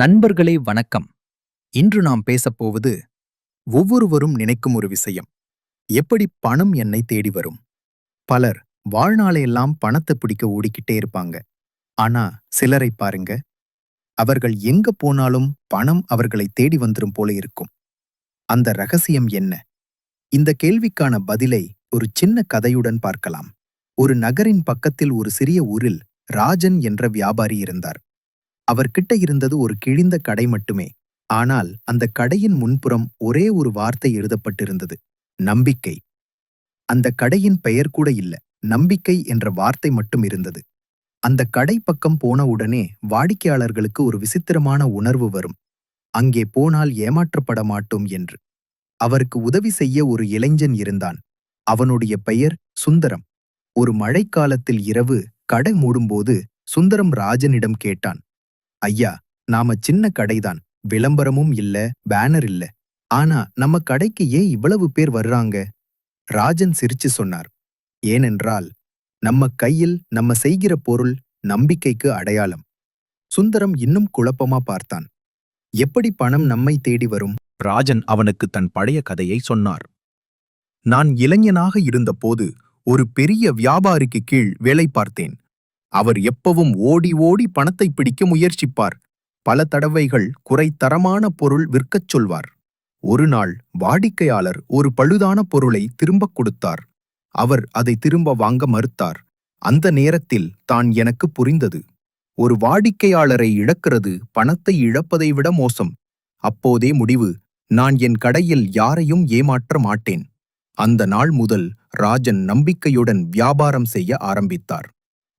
நண்பர்களே வணக்கம். இன்று நாம் பேசப்போவது ஒவ்வொருவரும் நினைக்கும் ஒரு விஷயம். எப்படி பணம் என்னை தேடி வரும்? பலர் வாழ்நாளையெல்லாம் பணத்தை பிடிக்க ஓடிக்கிட்டே இருப்பாங்க. ஆனா சிலரை பாருங்க. அவர்கள் எங்க போனாலும் பணம் அவர்களை தேடி வந்துரும் போல இருக்கும். அந்த ரகசியம் என்ன? இந்த கேள்விக்கான பதிலை ஒரு சின்ன கதையுடன் பார்க்கலாம். ஒரு நகரின் பக்கத்தில் ஒரு சிறிய ஊரில் ராஜன் என்ற வியாபாரி இருந்தார். அவர்கிட்ட இருந்தது ஒரு கிழிந்த கடை மட்டுமே. ஆனால் அந்த கடையின் முன்புறம் ஒரே ஒரு வார்த்தை எழுதப்பட்டிருந்தது. நம்பிக்கை. அந்த கடையின் பெயர் கூட இல்ல. நம்பிக்கை என்ற வார்த்தை மட்டும் இருந்தது. அந்த கடை பக்கம் போனவுடனே வாடிக்கையாளர்களுக்கு ஒரு விசித்திரமான உணர்வு வரும். அங்கே போனால் ஏமாற்றப்பட மாட்டோம் என்று. அவருக்கு உதவி செய்ய ஒரு இளைஞன் இருந்தான். அவனுடைய பெயர் சுந்தரம். ஒரு மழைக்காலத்தில் இரவு கடை மூடும்போது சுந்தரம் ராஜனிடம் கேட்டான். ஐயா நாம சின்ன கடைதான். விளம்பரமும் இல்ல பேனர் இல்ல. ஆனா நம்ம கடைக்கு ஏன் இவ்வளவு பேர் வர்றாங்க? ராஜன் சிரிச்சு சொன்னார். ஏனென்றால் நம்ம கையில் நம்ம செய்கிற பொருள் நம்பிக்கைக்கு அடையாளம். சுந்தரம் இன்னும் குழப்பமா பார்த்தான். எப்படி பணம் நம்மை தேடி வரும்? ராஜன் அவனுக்கு தன் பழைய கதையை சொன்னார். நான் இளைஞனாக இருந்தபோது ஒரு பெரிய வியாபாரிக்கு கீழ் வேலை பார்த்தேன். அவர் எப்பவும் ஓடி ஓடி பணத்தை பிடிக்க முயற்சிப்பார். பல தடவைகள் குறைத்தரமான பொருள் விற்கச் சொல்வார். ஒரு நாள் வாடிக்கையாளர் ஒரு பழுதான பொருளை திரும்பக் கொடுத்தார். அவர் அதை திரும்ப வாங்க மறுத்தார். அந்த நேரத்தில் தான் எனக்கு புரிந்தது. ஒரு வாடிக்கையாளரை இழக்கிறது பணத்தை இழப்பதை விட மோசம். அப்போதே முடிவு நான் என் கடையில் யாரையும் ஏமாற்ற மாட்டேன். அந்த நாள் முதல் ராஜன் நம்பிக்கையுடன் வியாபாரம் செய்ய ஆரம்பித்தார்.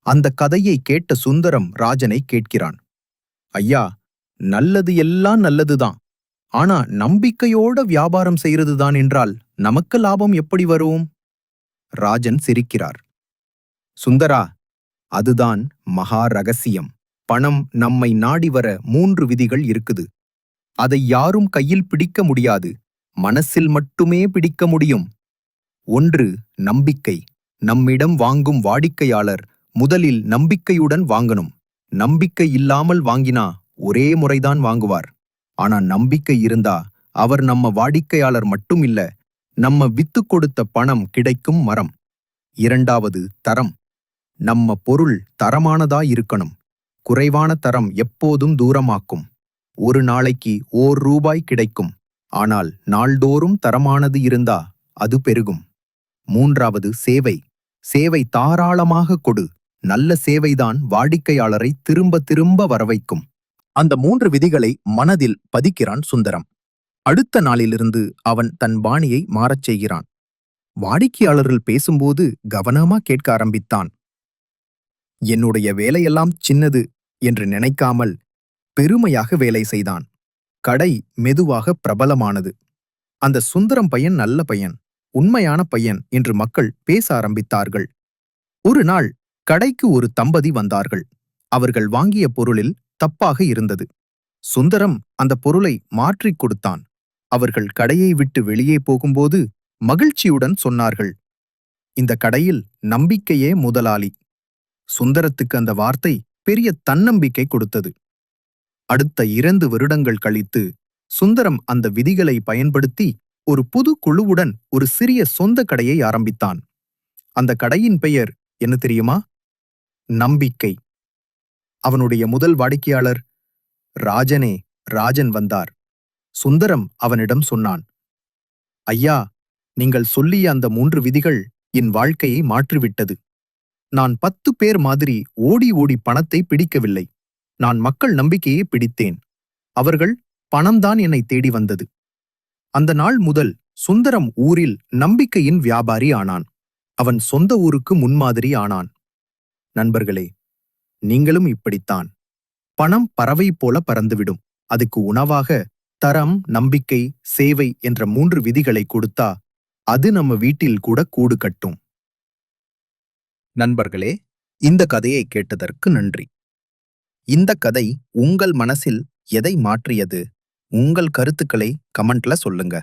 அந்த கதையை கேட்ட சுந்தரம் ராஜனை கேட்கிறான். ஐயா நல்லது எல்லாம் நல்லதுதான். ஆனா நம்பிக்கையோட வியாபாரம் செய்யறதுதான் என்றால் நமக்கு லாபம் எப்படி வரும்? ராஜன் சிரிக்கிறார். சுந்தரா அதுதான் மகா ரகசியம். பணம் நம்மை நாடி வர மூன்று விதிகள் இருக்குது. அதை யாரும் கையில் பிடிக்க முடியாது. மனசில் மட்டுமே பிடிக்க முடியும். ஒன்று நம்பிக்கை. நம்மிடம் வாங்கும் வாடிக்கையாளர் முதலில் நம்பிக்கையுடன் வாங்கணும். நம்பிக்கை இல்லாமல் வாங்கினா ஒரே முறைதான் வாங்குவார். ஆனா நம்பிக்கை இருந்தா அவர் நம்ம வாடிக்கையாளர் மட்டும் இல்ல நம்ம வித்து கொடுத்த பணம் கிடைக்கும் மரம். இரண்டாவது தரம். நம்ம பொருள் தரமானதா இருக்கணும். குறைவான தரம் எப்போதும் தூரமாக்கும். ஒரு நாளைக்கு ஓர் ரூபாய் கிடைக்கும். ஆனால் நாள்தோறும் தரமானது இருந்தா அது பெருகும். மூன்றாவது சேவை. சேவை தாராளமாக கொடு. நல்ல சேவைதான் வாடிக்கையாளரை திரும்ப திரும்ப வரவைக்கும். அந்த மூன்று விதிகளை மனதில் பதிக்கிறான் சுந்தரம். அடுத்த நாளிலிருந்து அவன் தன் பாணியை மாறச் செய்கிறான். வாடிக்கையாளர்கள் பேசும்போது கவனமா கேட்க ஆரம்பித்தான். என்னுடைய வேலையெல்லாம் சின்னது என்று நினைக்காமல் பெருமையாக வேலை செய்தான். கடை மெதுவாக பிரபலமானது. அந்த சுந்தரம் பையன் நல்ல பையன் உண்மையான பையன் என்று மக்கள் பேச ஆரம்பித்தார்கள். ஒரு நாள் கடைக்கு ஒரு தம்பதி வந்தார்கள். அவர்கள் வாங்கிய பொருளில் தப்பாக இருந்தது. சுந்தரம் அந்த பொருளை மாற்றிக் கொடுத்தான். அவர்கள் கடையை விட்டு வெளியே போகும்போது மகிழ்ச்சியுடன் சொன்னார்கள் இந்த கடையில் நம்பிக்கையே முதலாளி. சுந்தரத்துக்கு அந்த வார்த்தை பெரிய தன்னம்பிக்கை கொடுத்தது. அடுத்த இரண்டு வருடங்கள் கழித்து சுந்தரம் அந்த விதிகளை பயன்படுத்தி ஒரு புது குழுவுடன் ஒரு சிறிய சொந்த கடையை ஆரம்பித்தான். அந்த கடையின் பெயர் என்ன தெரியுமா? நம்பிக்கை. அவனுடைய முதல் வாடிக்கையாளர் ராஜனே ராஜன் வந்தார். சுந்தரம் அவனிடம் சொன்னான் ஐயா நீங்கள் சொல்லிய அந்த மூன்று விதிகள் என் வாழ்க்கையை மாற்றிவிட்டது. நான் பத்து பேர் மாதிரி ஓடி ஓடி பணத்தை பிடிக்கவில்லை. நான் மக்கள் நம்பிக்கையை பிடித்தேன். அவர்கள் பணம்தான் என்னை தேடி வந்தது. அந்த நாள் முதல் சுந்தரம் ஊரில் நம்பிக்கையின் வியாபாரி ஆனான். அவன் சொந்த ஊருக்கு முன்மாதிரி ஆனான். நண்பர்களே நீங்களும் இப்படித்தான். பணம் பறவை போல பறந்துவிடும். அதுக்கு உணவாக தரம் நம்பிக்கை சேவை என்ற மூன்று விதிகளை கொடுத்தா அது நம்ம வீட்டில் கூட கூடு கட்டும். நண்பர்களே இந்த கதையை கேட்டதற்கு நன்றி. இந்த கதை உங்கள் மனசில் எதை மாற்றியது? உங்கள் கருத்துக்களை கமெண்ட்ல சொல்லுங்க.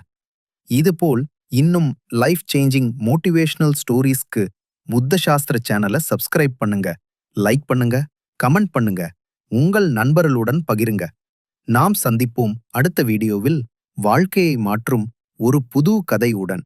இதுபோல் இன்னும் லைஃப் சேஞ்சிங் மோட்டிவேஷனல் ஸ்டோரீஸ்க்கு புத்த சாஸ்திர சேனலை சப்ஸ்கிரைப் பண்ணுங்க லைக் பண்ணுங்க கமெண்ட் பண்ணுங்க. உங்கள் நண்பர்களுடன் பகிருங்க. நாம் சந்திப்போம் அடுத்த வீடியோவில். வாழ்க்கையை மாற்றும் ஒரு புது கதையுடன்